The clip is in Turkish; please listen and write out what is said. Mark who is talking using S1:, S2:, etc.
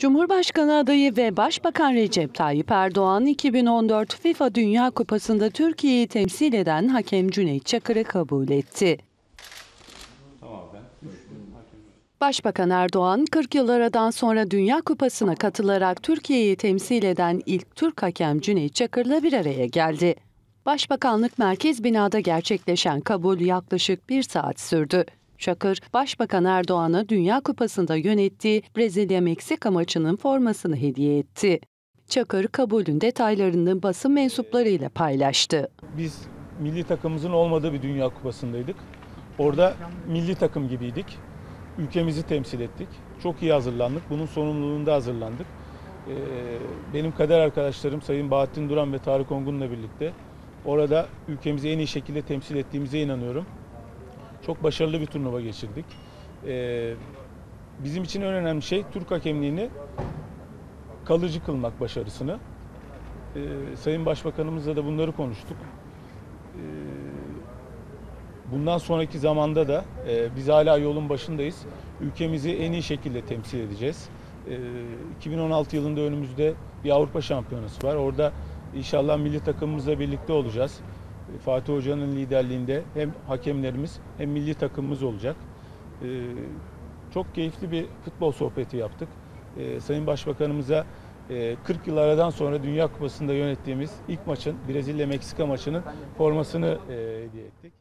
S1: Cumhurbaşkanı adayı ve Başbakan Recep Tayyip Erdoğan 2014 FIFA Dünya Kupası'nda Türkiye'yi temsil eden hakem Cüneyt Çakır'ı kabul etti. Başbakan Erdoğan, 40 yıl aradan sonra Dünya Kupası'na katılarak Türkiye'yi temsil eden ilk Türk hakem Cüneyt Çakır'la bir araya geldi. Başbakanlık Merkez Bina'da gerçekleşen kabul yaklaşık bir saat sürdü. Çakır, Başbakan Erdoğan'a Dünya Kupası'nda yönettiği Brezilya-Meksika maçının formasını hediye etti. Çakır, kabulün detaylarını basın mensuplarıyla paylaştı.
S2: Biz milli takımımızın olmadığı bir Dünya Kupası'ndaydık. Orada milli takım gibiydik. Ülkemizi temsil ettik. Çok iyi hazırlandık. Bunun sorumluluğunda hazırlandık. Ee, benim kader arkadaşlarım Sayın Bahattin Duran ve Tarık Ongun'la birlikte orada ülkemizi en iyi şekilde temsil ettiğimize inanıyorum. Çok başarılı bir turnuva geçirdik. Ee, bizim için en önemli şey Türk hakemliğini kalıcı kılmak başarısını. Ee, Sayın Başbakanımızla da bunları konuştuk. Ee, bundan sonraki zamanda da e, biz hala yolun başındayız. Ülkemizi en iyi şekilde temsil edeceğiz. Ee, 2016 yılında önümüzde bir Avrupa Şampiyonası var. Orada inşallah milli takımımızla birlikte olacağız. Fatih Hoca'nın liderliğinde hem hakemlerimiz hem milli takımımız olacak. Ee, çok keyifli bir futbol sohbeti yaptık. Ee, Sayın Başbakanımıza e, 40 yıl aradan sonra Dünya Kupası'nda yönettiğimiz ilk maçın Brezilya-Meksika maçının formasını e, hediye ettik.